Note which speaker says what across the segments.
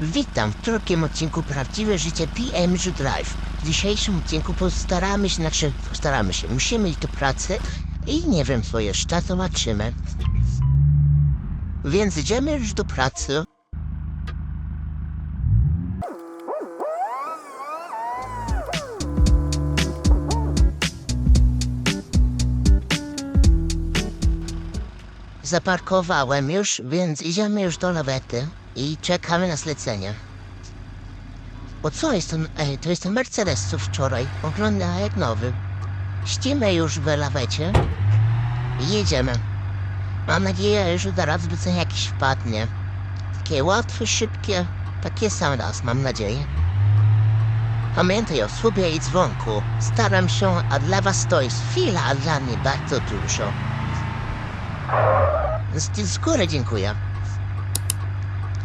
Speaker 1: Witam w drugim odcinku Prawdziwe Życie PMG Drive. W dzisiejszym odcinku postaramy się, znaczy postaramy się, musimy iść do pracy i nie wiem co jeszcze, zobaczymy. Więc idziemy już do pracy. Zaparkowałem już, więc idziemy już do lawety i czekamy na zlecenie. Bo co jest ten, ej, to jest ten Mercedes co wczoraj, wygląda jak nowy. Ścimy już w lawecie i jedziemy. Mam nadzieję, że zaraz zlecenie jakiś wpadnie. Takie łatwe, szybkie, takie sam raz, mam nadzieję. Pamiętaj o słupie i dzwonku. Staram się, a dla was to jest chwila, a dla mnie bardzo dużo. Z, z góry dziękuję.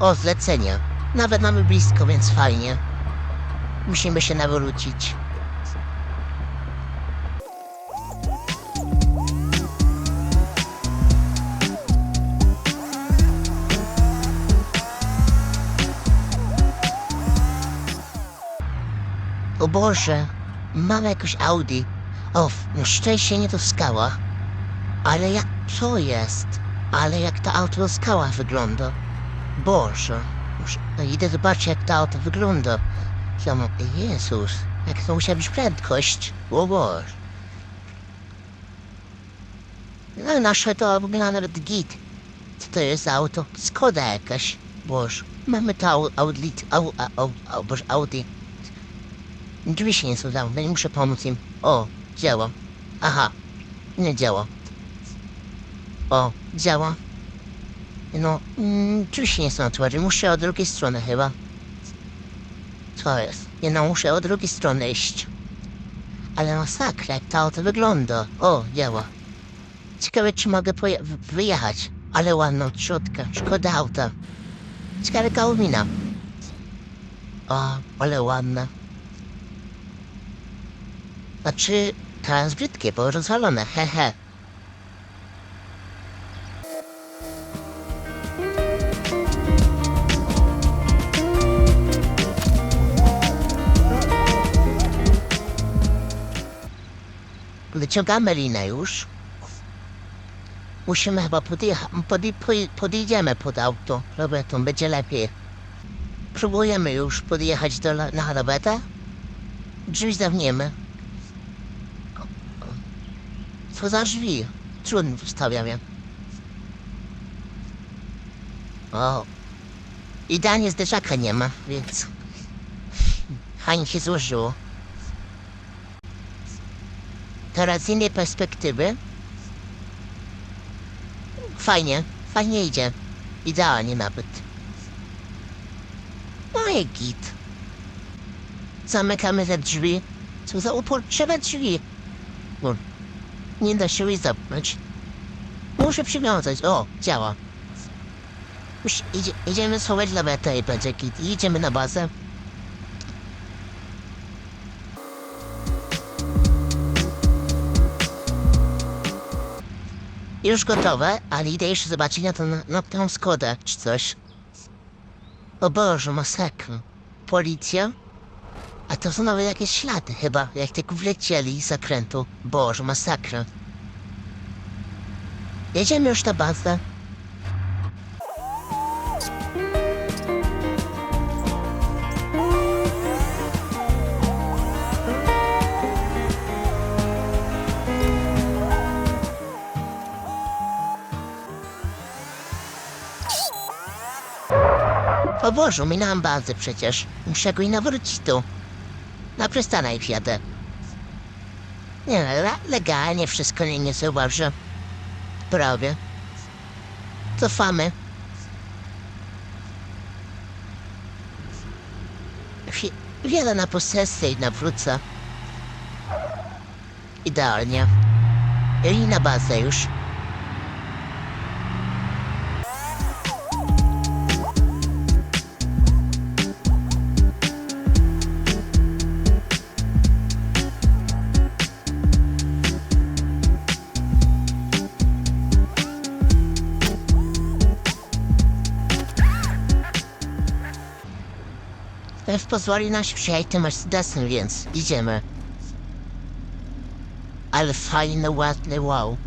Speaker 1: O, zlecenie. Nawet mamy blisko, więc fajnie. Musimy się nawrócić. O Boże, mamy jakoś Audi. O, no szczęście nie to skała. Ale jak co jest? Ale jak to auto skała wygląda? Boże, muszę, no idę zobaczyć jak to auto wygląda. Mam, Jezus, jak to musiała być prędkość. O Boże. No nasze to wygląda nawet git. Co to jest auto? Skoda jakaś. Boże, mamy to au, Audi, au, au, au, Boże, Audi. Drzwi się nie są zamknięte, muszę pomóc im. O, działa. Aha, nie działa. O, działa. No, mm, się nie są otworzyć. Muszę od drugiej strony chyba. Co jest? Nie no, muszę od drugiej strony iść. Ale masakra, jak to auto wygląda. O, działa. Ciekawe, czy mogę wyjechać. Ale ładna odczutka. Szkoda auta. Ciekawe, kałmina. O, ale ładna. Znaczy, teraz brzydkie, bo rozwalone, hehe. Wyciągamy linę już. Musimy chyba podjechać, podj podjedziemy pod auto, Roberto, będzie lepiej. Próbujemy już podjechać do na lawetę. Drzwi zamkniemy. Co za drzwi? Trudno wstawiam je. O. Idealnie zderzaka nie ma, więc... Fajnie się złożyło. Teraz z innej perspektywy. Fajnie, fajnie idzie. Idealnie nawet. No i git. Zamykamy te drzwi. Co za uporczywe drzwi. No, nie da się jej zamknąć. Muszę przywiązać. O, działa. Już idzie, idziemy schować lawetę i będzie git. Idziemy na bazę. Już gotowe, ale idę jeszcze zobaczyć na, tą, na tą Skodę czy coś. O Boże, masakra. Policja? A to są nawet jakieś ślady chyba, jak tylko wlecieli z zakrętu. Boże, masakra. Jedziemy już na bazę. O Boże, minąłem bazę przecież. Muszę go i nawrócić tu. Na przystanek jadę. Nie no, le legalnie wszystko nie, nie zauważę. Prawie. Cofamy. Wiele na posesję i nawrócę. Idealnie. I na bazę już. Też pozwoli nam się przejść tym Mercedesem, więc idziemy. Ale fajne, ładne, wow.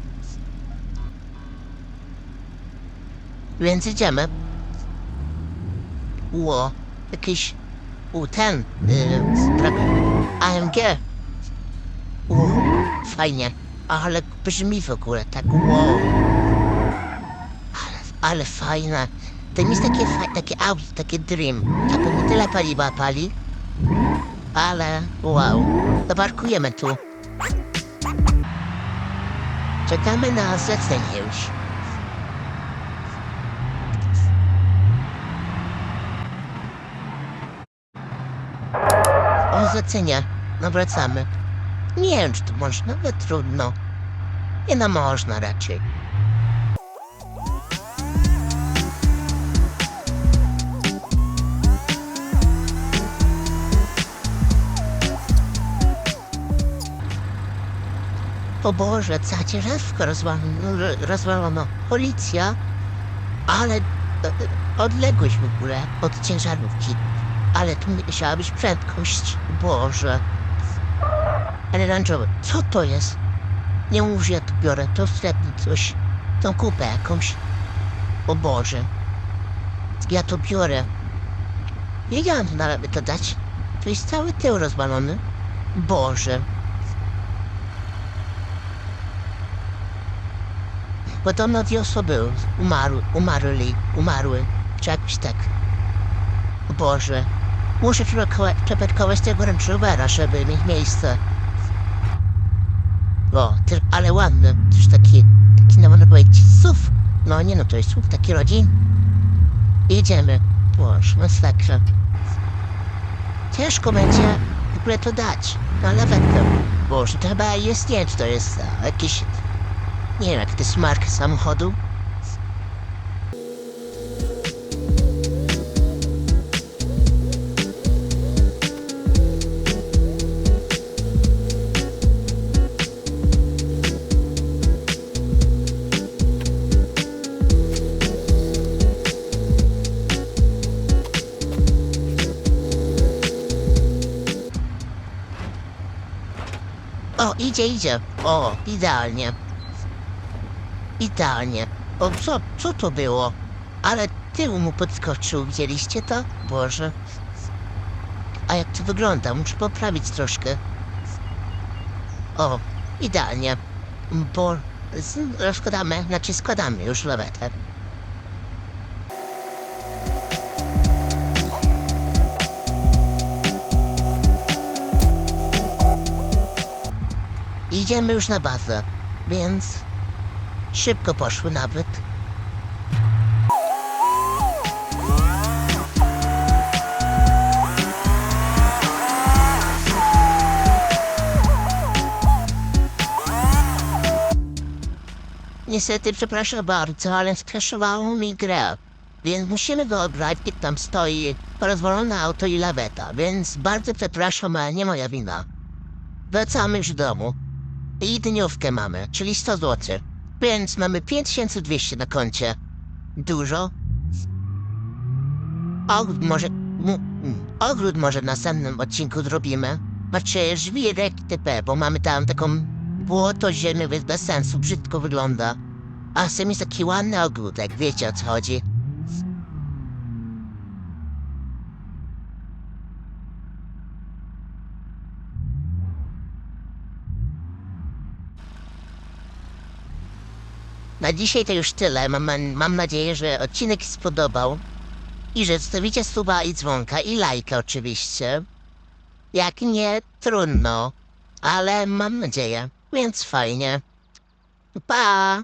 Speaker 1: Więc idziemy. Ło, jakiś... U, ten, yy, AMG. Ło, fajnie. Ale brzmi w ogóle tak, wow. Ale, ale fajne. To jest takie, takie auto, takie dream. To pewnie tyle paliwa pali. Ale wow. Zaparkujemy tu. Czekamy na zlecenie już. O zlecenie. No wracamy. Nie wiem, czy to można, ale trudno. Nie no można raczej. O Boże, cała ciężarówka rozwalono. Policja, ale e, odległość w ogóle od ciężarówki. Ale tu musiała być prędkość. Boże. Ale rangerowy, co to jest? Nie mów, że ja to biorę, to wstępnie coś. Tą kupę jakąś. O Boże. Ja to biorę. Wiedziałam, że należy to dać. To jest cały tył rozwalony. Boże. Podobno dwie osoby umarły, umarli, umarły, czy tak. Boże. Muszę przeparkować tego Range Rovera, żeby mieć miejsce. O, ty, ale ładny. Też taki, taki no można powiedzieć, SUV. No nie no, to jest SUV, taki rodzin. Idziemy. Boże, masakra. Ciężko będzie w ogóle to dać. No ale wetkam. Boże, to chyba jest, nie czy to jest a, jakiś... Nie wiem, jak to jest marka samochodu. O, idzie, idzie. O, idealnie. Idealnie. O, co, co to było? Ale tył mu podskoczył, widzieliście to? Boże. A jak to wygląda? Muszę poprawić troszkę. O, idealnie. Bo rozkładamy, znaczy składamy już lawetę. Idziemy już na bazę, więc szybko poszły nawet. Niestety, przepraszam bardzo, ale skraszowało mi grę. Więc musimy go obrać, tam stoi rozwalone auto i laweta, więc bardzo przepraszam, ale nie moja wina. Wracamy już do domu. I dniówkę mamy, czyli 100 zł. Więc mamy 5200 na koncie. Dużo? Ogród może... mm, Ogród może w następnym odcinku zrobimy. Znaczy żwirek TP, bo mamy tam taką błoto ziemię, więc bez sensu, brzydko wygląda. A chcę mieć taki ładny ogródek, wiecie o co chodzi. Na dzisiaj to już tyle. Mam, mam nadzieję, że odcinek spodobał. I że zostawicie suba i dzwonka i lajka oczywiście. Jak nie, trudno. Ale mam nadzieję, więc fajnie. Pa!